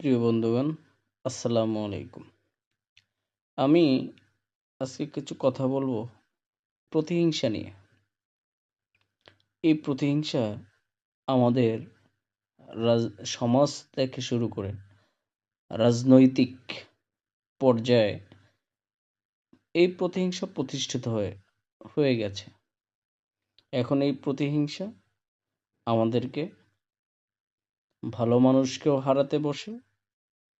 প্রিয় বন্ধুগণ, আসসালামু আলাইকুম। আমি আজকে কিছু কথা বলব প্রতিহিংসা নিয়ে। এই প্রতিহিংসা আমাদের সমাজ থেকে শুরু করে রাজনৈতিক পর্যায়ে এই প্রতিহিংসা প্রতিষ্ঠিত হয়ে হয়ে গেছে। এখন এই প্রতিহিংসা আমাদেরকে ভালো মানুষকেও হারাতে বসে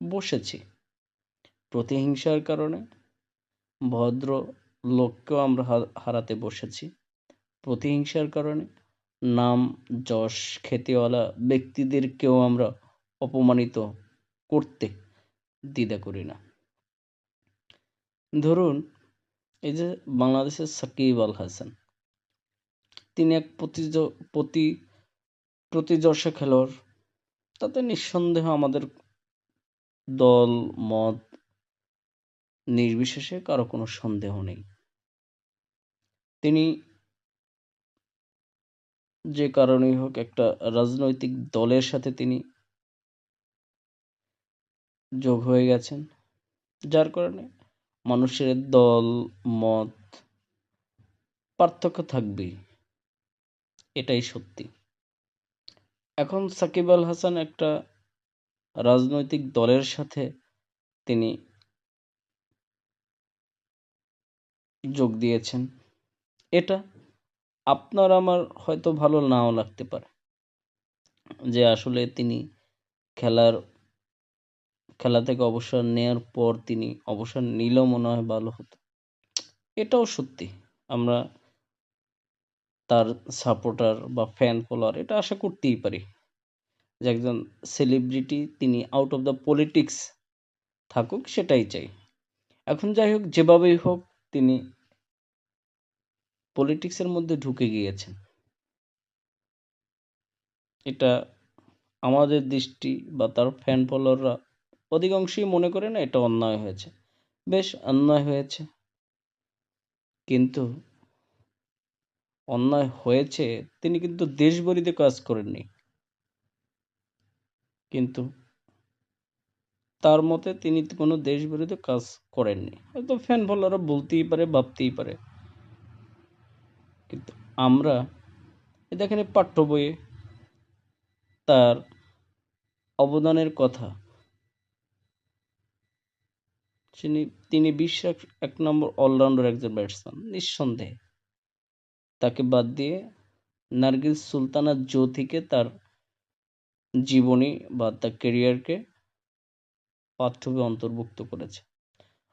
বসেছি। প্রতিহিংসার কারণে ভদ্র লোককেও আমরা হারাতে বসেছি। প্রতিহিংসার কারণে নাম, যশ, খ্যাতিওয়ালা ব্যক্তিদেরকেও আমরা অপমানিত করতে দ্বিধা করি না। ধরুন, এই যে বাংলাদেশের সাকিব আল হাসান। তিনি এক প্রতি, প্রতিযশা খেলোয়াড়। তাতে নিঃসন্দেহ আমাদের দল, মত নির্বিশেষে কারও কোনো সন্দেহ নেই। তিনি যে কারণেই হোক একটা রাজনৈতিক দলের সাথে তিনি যোগ হয়ে গেছেন, যার কারণে মানুষের দল, মত পার্থক্য থাকবেই। এটাই সত্যি। এখন সাকিব আল হাসান একটা রাজনৈতিক দলের সাথে তিনি যোগ দিয়েছেন। এটা আপনার আমার হয়তো ভালো নাও লাগতে পারে যে আসলে তিনি খেলার, খেলা থেকে অবসর নেওয়ার পর তিনি অবসর নিলেও মনে হয় ভালো হতো। এটাও সত্যি। আমরা তার সাপোর্টার বা ফ্যান ফলোয়ার এটা আশা করতেই পারি। যে একজন সেলিব্রিটি তিনি আউট অফ দ্য পলিটিক্স থাকুক, সেটাই চাই। এখন যাই হোক, যেভাবেই হোক, তিনি পলিটিক্সের মধ্যে ঢুকে গিয়েছেন। এটা আমাদের দৃষ্টি বা তার ফ্যান ফলোয়াররা অধিকাংশই মনে করে না, এটা অন্যায় হয়েছে। বেশ, অন্যায় হয়েছে। কিন্তু অন্যায় হয়েছে, তিনি কিন্তু দেশবরিতে কাজ করেননি। কিন্তু তার মতে তিনি কোনো দেশ বিরোধী কাজ করেননি। হয়তো ফ্যান ফলোয়াররা বলতেই পারে, ভাবতেই পারে। কিন্তু আমরা দেখেন পাঠ্য বইয়ে তার অবদানের কথা। তিনি তিনি বিশ্বের এক নম্বর অলরাউন্ডার একজন ব্যাটসম্যান নিঃসন্দেহে। তাকে বাদ দিয়ে নার্গিস সুলতানা জ্যোতিকে তার জীবনী বা তার কেরিয়ারকে পাঠ্য বই অন্তর্ভুক্ত করেছে।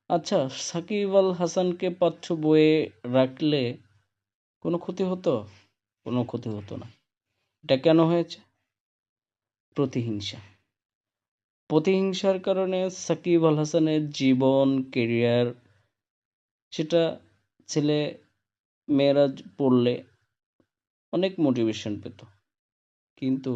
আচ্ছা সাকিব আল হাসানকে পাঠ্য বইয়ে রাখলে কোনো ক্ষতি হতো? কোনো ক্ষতি হতো না। এটা কেন হয়েছে? প্রতিহিংসা। প্রতিহিংসার কারণে সাকিব আল হাসানের জীবন কেরিয়ার সেটা ছেলে মেয়েরা পড়লে অনেক মোটিভেশন পেত। কিন্তু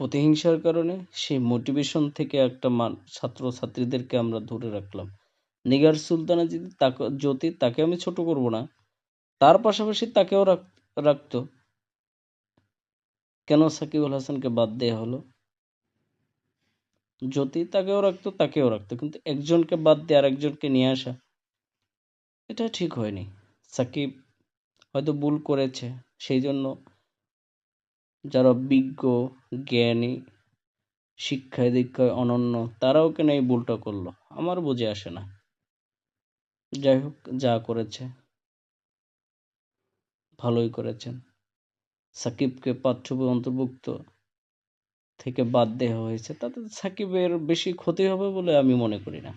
প্রতিহিংসার কারণে সেই মোটিভেশন থেকে একটা মান, ছাত্রছাত্রীদেরকে আমরা ধরে রাখলাম। নিগার সুলতানা যদি তাকে জ্যোতি তাকে আমি ছোট করব না, তার পাশাপাশি তাকেও রাখতো। কেন সাকিবুল হাসানকে বাদ দেওয়া হলো? জ্যোতি তাকেও রাখতো তাকেও রাখতো। কিন্তু একজনকে বাদ দিয়ে আরেকজনকে নিয়ে আসা, এটা ঠিক হয়নি। সাকিব হয়তো ভুল করেছে সেই জন্য যারা বিজ্ঞ, জ্ঞানী শিক্ষায় দীক্ষায় অনন্য, তারাও কেন এই ভুলটা করল? আমার বুঝে আসে না। যাই হোক, যা করেছে, ভালোই করেছেন। সাকিবকে পাঠ্যবই অন্তর্ভুক্ত থেকে বাদ দেওয়া হয়েছে। তাতে সাকিবের বেশি ক্ষতি হবে বলে আমি মনে করি না।